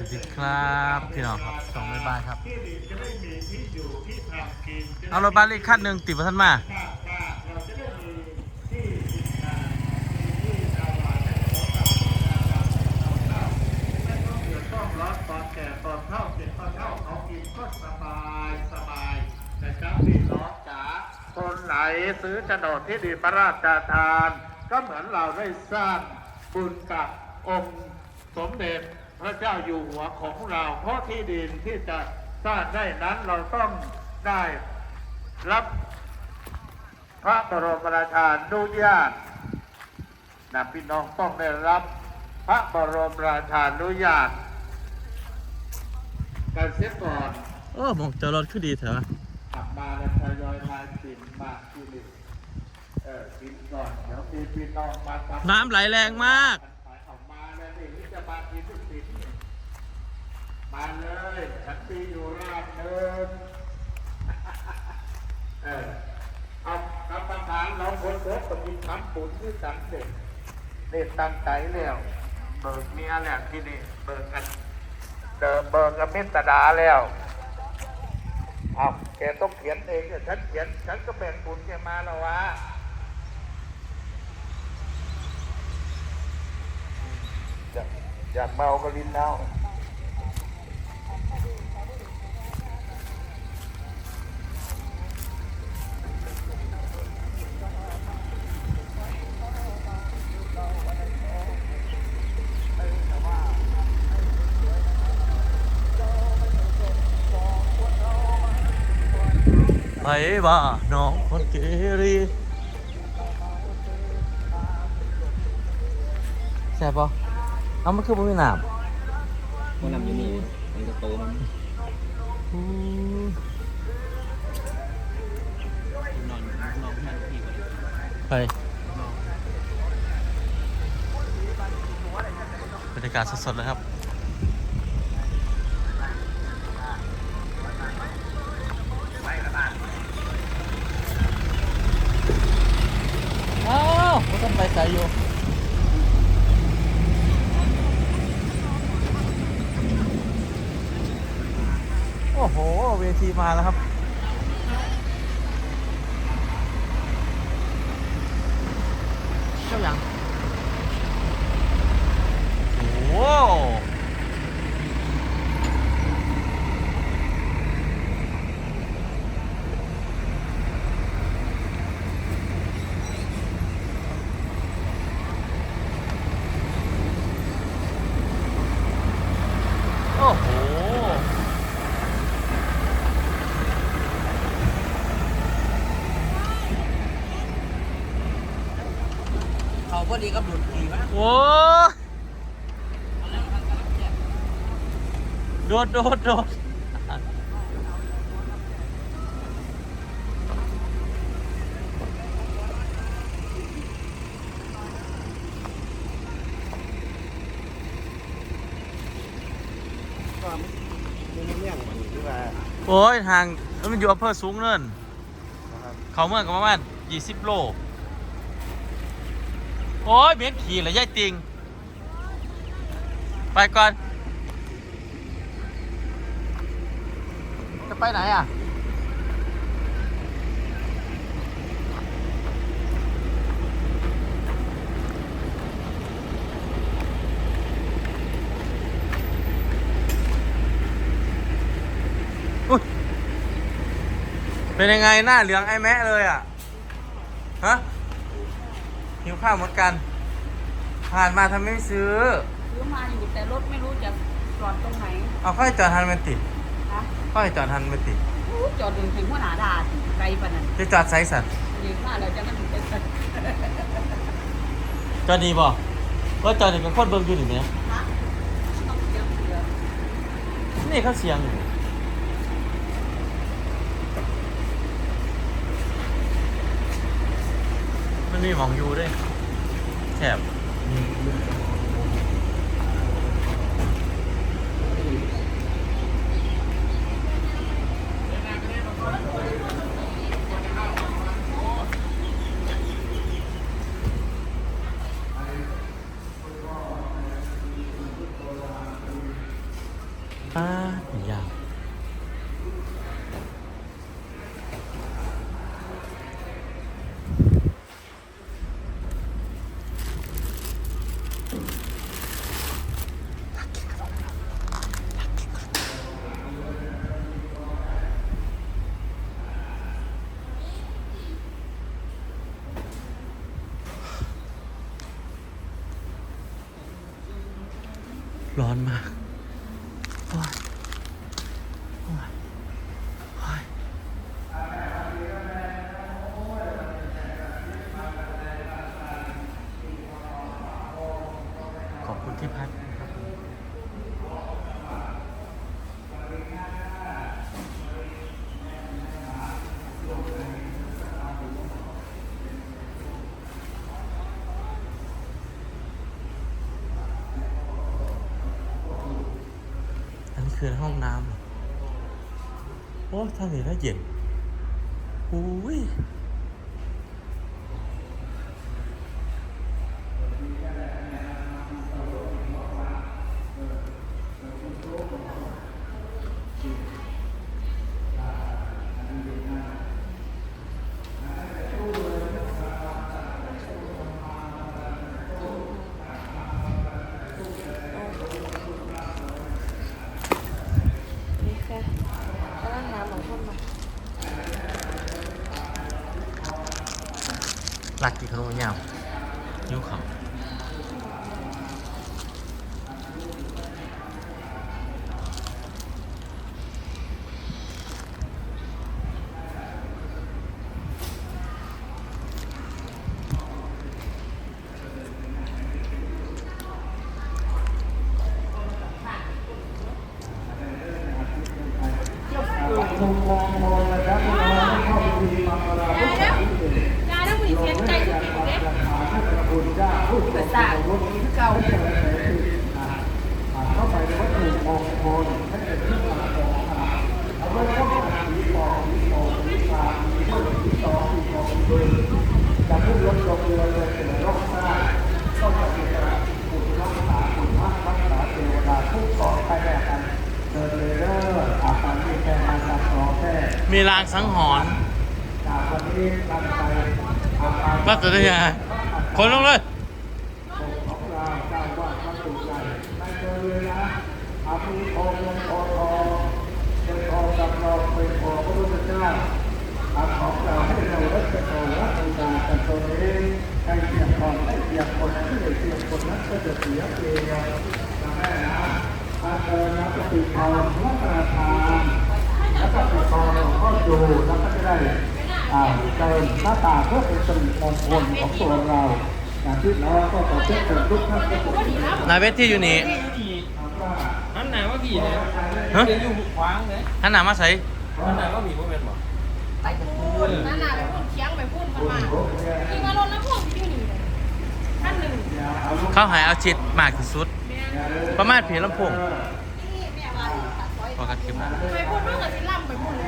วัสดีครับพี่น้องครับสองบ๊ายบายครับที่ดินจะได้มีที่อยู่ที่ทำกินจะได้เอารถบัสอีกคันหนึ่งติดมาท่านมาว่าว่าเราจะได้มีที่ดินนามีที่นาหวานให้ของเราของเราไม่ต้องเดือดร้อนร้อนตอนแก่ตอนเฒ่าเจ็บตอนเฒ่าเขากินก็สบายสบายนะครับพี่น้องจ๋าคนไหนซื้อโฉนดที่ดินพระราชทาน ก็เหมือนเราได้สร้างบุญกับองค์สมเด็จ พระเจ้าอยู่หัวของเราเพราะที่ดินที่จะสร้างได้นั้นเราต้องได้รับพระบรมราชานุญาตนะพี่น้องต้องได้รับพระบรมราชานุญาตกันเสียก่อนโอ้มองจอดรถคือดีเถอะขับมาแล้วทยอยมากินมากินอีกเออกินก่อนเดี๋ยวมีพี่น้องมาทำน้ำไหลแรงมากออกมาแล้วนี่นี่จะมากินทุกสิ่ง มาเลยฉันปีอยู่ราชเดินเออเอากรรมฐานเราคนเด็กต้องมีคำปุ่นที่สังเด็กเด็กตั้งใจแล้วเบิกเมียแล้วที่นี่เบิกกันเดิมเบิกกับมิตรดาแล้วเอาแกต้องเขียนเองเนี่ยฉันเขียนฉันก็แบ่งบุญแกมาแล้ววะอยากอยากเมาก็ลิ้นเน่า ไปบ้าน้องคนเกรีแซ่บปะเอามันคือบ่มีน้มันนำอยู่นี่มันจะโตมันำอืมนอนนอนนั่งที่กันไปบรรยากาศสดๆเลยครับ อ้าวไม่ต้องไปใส่ยอยู่โอ้โห เวทีมาแล้วครับเจ้ายังโอ้โหโอ้โห เขาพอ ดีกับหลุดดีมากโอ้ยโดดโดดโดดก็มันเรื่องมันที่ว่าโอ้ยทางมันอยู่อำเภอสูงเนินเขาเมืองก็ประมาณ20โล โอ้ยเมียนขี่เลยยายติง ไปก่อน จะไปไหนอะอุ๊ยเป็นยังไงหน้าเหลืองไอ้แมะเลยอะ ฮะ หิวข้าวเหมือนกัน ผ่านมาทำไมไม่ซื้อ ซื้อมาอยู่แต่รถไม่รู้จะจอดตรงไหนเอาค่อยจอดทันมันติดนะค่อยจอดทันมันติดอู้จอดถึงถึงหัวหน้าด่านไกลปานนั้นจะจอดไซส์สัตว์ยืนมาแล้วจะนั่งถึงเป็นจอดดีบ่ว่าจอดนี่เป็นคนเบิ่งอยู่นี่ไหมฮะต้องเสียงเสือนี่เขาเสียงอยู่ มีหมองอยู่ด้วยแถบ ร้อนมากโอ้ยโอ้ยโอ้ยขอบคุณที่พักนะครับผมอันนี้ คือห้องน้ำโอ้ท่านนี้น่าเย็นอุ้ย นี่ค่ะกำลังหาหมอคนมา รักกินขน ไปแบ่กันเดินเลยเด้ออาการมีแค่มาจากรอแค่มีรางสังหรณ์จากวันนี้กันไปอาการก็จะได้ยังไงคนลงเลยของเราเจ้าว่าพระสุใหญ่ไม่เจอเลยนะอาภีโอเงินโอทองเป็นทองกับเราเป็นของพระพุทธเจ้าอาของเราให้เรารักษารักษากันตัวเองใครเสียก่อนให้เสียคนที่ไม่เสียคนนั้นก็จะเสียเปรียบนะแม่นะ อาเจอนะปฏิทองรัตนาทานแล้วก็ปฏิทองก็ดูแล้วก็จะได้อ่าเติมหน้าตาเพื่อเป็นสิริมงคลของตัวเราอย่างที่น้องก็ขอเชิญชวนทุกท่านทุกคนนายเวทที่อยู่นี่อันไหนว่าผีเนี่ยฮะเดี๋ยวอยู่ขวางเลยท่านหนามาใส่อันไหนว่าผีว่าเป็นบ่ไปพูดนั่นน่ะไปพูดเคียงไปพูดมันมาที่มารถแล้วพวกที่อยู่นี่เลยท่านหนึ่งเขาหายเอาชิดมากที่สุด ประมาณเพียงลำโพงนี่แม่ว่าตัดร้อยพอกันคลิปนะ ไปพูดเรื่องกับสิล่